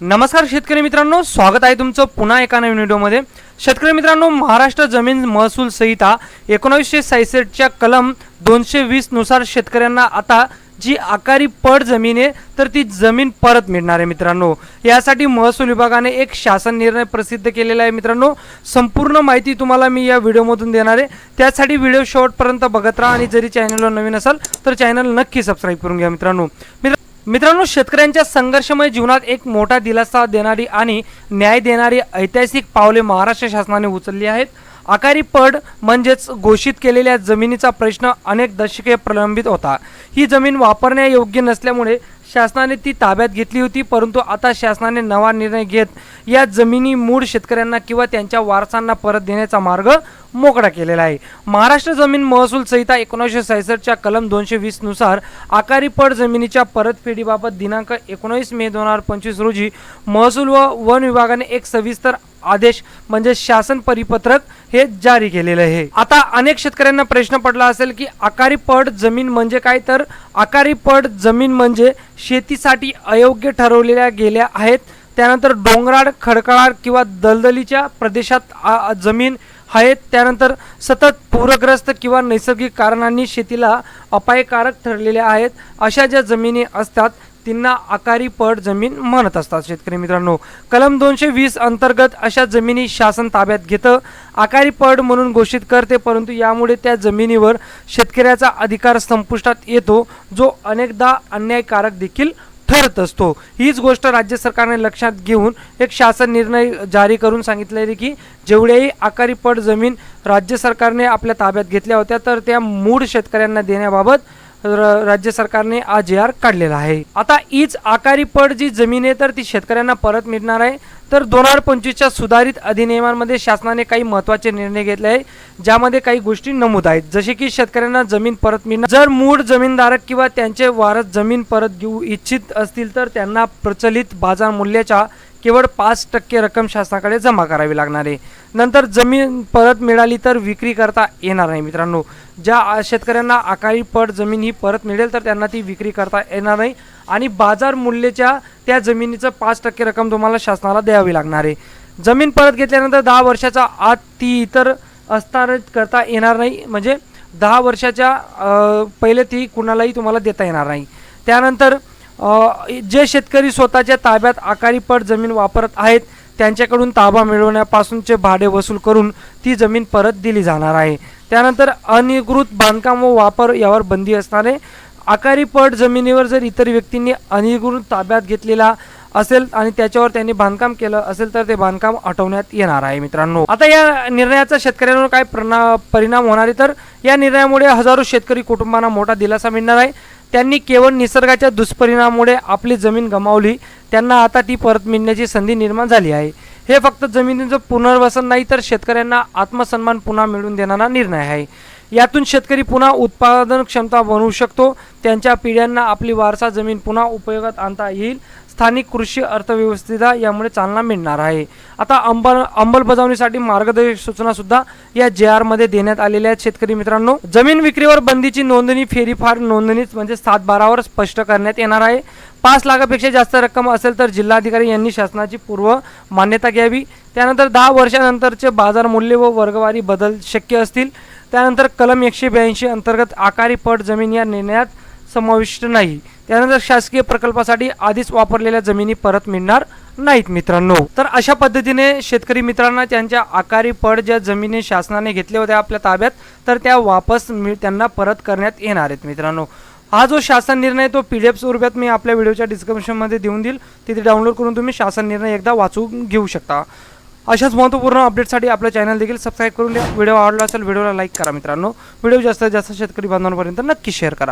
नमस्कार शेतकरी मित्रांनो स्वागत आहे तुमचं पुन्हा एका नवीन व्हिडिओमध्ये. शेतकरी मित्रांनो महाराष्ट्र जमीन महसूल संहिता एकोणीसशे सायसष्टच्या कलम दोनशे वीसनुसार शेतकऱ्यांना आता जी आकारी पड जमीन आहे तर ती जमीन परत मिळणार आहे मित्रांनो. यासाठी महसूल विभागाने एक शासन निर्णय प्रसिद्ध केलेला आहे मित्रांनो. संपूर्ण माहिती तुम्हाला मी या व्हिडिओमधून देणार आहे. त्यासाठी व्हिडिओ शेवटपर्यंत बघत राहा आणि जरी चॅनलवर नवीन असाल तर चॅनल नक्की सबस्क्राईब करून घ्या मित्रांनो. मित्र मित्रांनो शेतकऱ्यांच्या संघर्षमय जीवनात एक मोठा दिलासा देणारी आणि न्याय देणारी ऐतिहासिक पावले महाराष्ट्र शासनाने उचलली आहेत. आकारी पड म्हणजेच घोषित केलेल्या जमिनीचा प्रश्न अनेक दशके प्रलंबित होता. ही जमीन वापरण्यायोग्य नसल्यामुळे शासनाने ती ताब्यात घेतली होती परंतु आता शासनाने नवा निर्णय घेत या जमिनी मूळ शेतकऱ्यांना किंवा त्यांच्या वारसांना परत देण्याचा मार्ग मोकळा केलेला आहे. महाराष्ट्र जमीन महसूल संहिता एकोणीसशे सहासष्टच्या कलम दोनशे वीसनुसार आकारी पड जमिनीच्या परतफेडीबाबत दिनांक एकोणीस मे दोन हजार पंचवीस रोजी महसूल व वन विभागाने एक सविस्तर आदेश म्हणजे शासन परिपत्रक हे जारी केलेलं आहे. आता अनेक शेतकऱ्यांना प्रश्न पडला असेल की आकारी पड जमीन म्हणजे काय? तर आकारी पड जमीन म्हणजे शेतीसाठी अयोग्य ठरवलेल्या गेल्या आहेत. त्यानंतर डोंगराळ खडकाळ किंवा दलदलीच्या प्रदेशात आ- जमीन आहेत. त्यानंतर सतत पूरग्रस्त किंवा नैसर्गिक कारणांनी शेतीला अपायकारक ठरलेल्या आहेत. अशा ज्या जमिनी असतात त्यांना आकारी पट जमीन म्हणत असतात शेतकरी मित्रांनो. कलम दोनशे वीस अंतर्गत अशा जमिनी शासन ताब्यात घेतं. आकारी पट म्हणून घोषित करते परंतु यामुळे त्या जमिनीवर शेतकऱ्याचा अधिकार संपुष्टात येतो जो अनेकदा अन्यायकारक देखील ठरत असतो. हीच गोष्ट राज्य सरकारने लक्षात घेऊन एक शासन निर्णय जारी करून सांगितलेली की जेवढ्याही आकारी पट जमीन राज्य सरकारने आपल्या ताब्यात घेतल्या होत्या तर त्या मूळ शेतकऱ्यांना देण्याबाबत राज्य सरकारने आज जे आर काढलेला आहे. आता हीच आकारी पड जी जमीन आहे तर ती शेतकऱ्यांना परत मिळणार आहे. तर दोन हजार पंचवीसच्या सुधारित अधिनियमांमध्ये शासनाने काही महत्त्वाचे निर्णय घेतले आहे ज्यामध्ये काही गोष्टी नमूद आहेत. जसे की शेतकऱ्यांना जमीन परत मिळणार. जर मूळ जमीनधारक किंवा त्यांचे वारस जमीन परत घेऊ इच्छित असतील तर त्यांना प्रचलित बाजार मूल्याच्या केवळ पाच टक्के रक्कम शासनाकडे जमा करावी लागणार आहे. नंतर जमीन परत मिळाली तर विक्री करता येणार नाही मित्रांनो. ज्या शेतकऱ्यांना अकाळी पट जमीन ही परत मिळेल तर त्यांना ती विक्री करता येणार नाही आणि बाजार मूल्याच्या त्या जमिनीचं पाच टक्के रक्कम तुम्हाला शासनाला द्यावी लागणार आहे. जमीन परत घेतल्यानंतर दहा वर्षाचा आत ती इतर हस्तांतरित करता येणार नाही. म्हणजे दहा वर्षाच्या पहिले ती कुणालाही तुम्हाला देता येणार नाही. त्यानंतर जे शेतकरी स्वतःच्या ताब्यात आकारीपट जमीन वापरत आहेत त्यांच्याकडून ताबा मिळवण्यापासूनचे भाडे वसूल करून ती जमीन परत दिली जाणार आहे. त्यानंतर अनिकृत बांधकाम व वापर यावर बंदी असणारे आहे आकारी जमिनीवर जर इतर व्यक्तींनी अनिकृत ताब्यात घेतलेला असेल आणि त्याच्यावर त्यांनी बांधकाम केलं असेल तर ते बांधकाम हटवण्यात येणार आहे मित्रांनो. आता या निर्णयाचा शेतकऱ्यांवर काय परिणाम होणार आहे? तर या निर्णयामुळे हजारो शेतकरी कुटुंबांना मोठा दिलासा मिळणार आहे. त्यांनी केवळ निसर्गाच्या दुष्परिणामामुळे आपली जमीन गमावली त्यांना आता ती परत मिळण्याची संधी निर्माण झाली आहे. हे फक्त जमिनीचं पुनर्वसन नाही तर शेतकऱ्यांना आत्मसन्मान पुन्हा मिळवून देणारा निर्णय आहे. यातून शेतकरी पुन्हा उत्पादन क्षमता बनवू शकतो. त्यांच्या पिढ्यांना आपली वारसा जमीन पुन्हा उपयोगात आणता येईल. स्थानिक कृषी अर्थव्यवस्थेला यामुळे चालना मिळणार आहे. आता अंबल अंमलबजावणीसाठी मार्गदर्शक सूचना सुद्धा या जे आरमध्ये देण्यात आलेल्या आहेत शेतकरी मित्रांनो. जमीन विक्रीवर बंदीची नोंदणी फेरीफार नोंदणीच म्हणजे सात बारावर स्पष्ट करण्यात येणार आहे. पाच लाखापेक्षा जास्त रक्कम असेल तर जिल्हाधिकारी यांनी शासनाची पूर्व मान्यता घ्यावी. त्यानंतर दहा वर्षानंतरचे बाजार मूल्य व वर्गवारी बदल शक्य असतील. त्यानंतर कलम एकशे ब्याऐंशी अंतर्गत आकारी पट जमीन या निर्णयात समाविष्ट नाही. त्यानंतर शासकीय प्रकल्पासाठी आधीच वापरलेल्या जमिनी परत मिळणार नाहीत मित्रांनो. तर अशा पद्धतीने शेतकरी मित्रांना त्यांच्या आकारी पड ज्या जमिनी शासनाने घेतल्या होत्या आपल्या ताब्यात तर त्या वापस त्यांना परत करण्यात येणार आहेत मित्रांनो. हा जो शासन निर्णय तो पी डी एफ स्वरूपात मी आपल्या व्हिडिओच्या डिस्क्रिप्शनमध्ये देऊन देईल. तिथे डाउनलोड करून तुम्ही शासन निर्णय एकदा वाचून घेऊ शकता. अशाच महत्त्वपूर्ण अपडेटसाठी आपलं चॅनल देखील सबस्क्राईब करून द्या व्हिडिओ आवडला असेल व्हिडिओला लाईक करा मित्रांनो. व्हिडिओ जास्तीत जास्त शेतकरी बांधवांपर्यंत नक्की शेअर करा.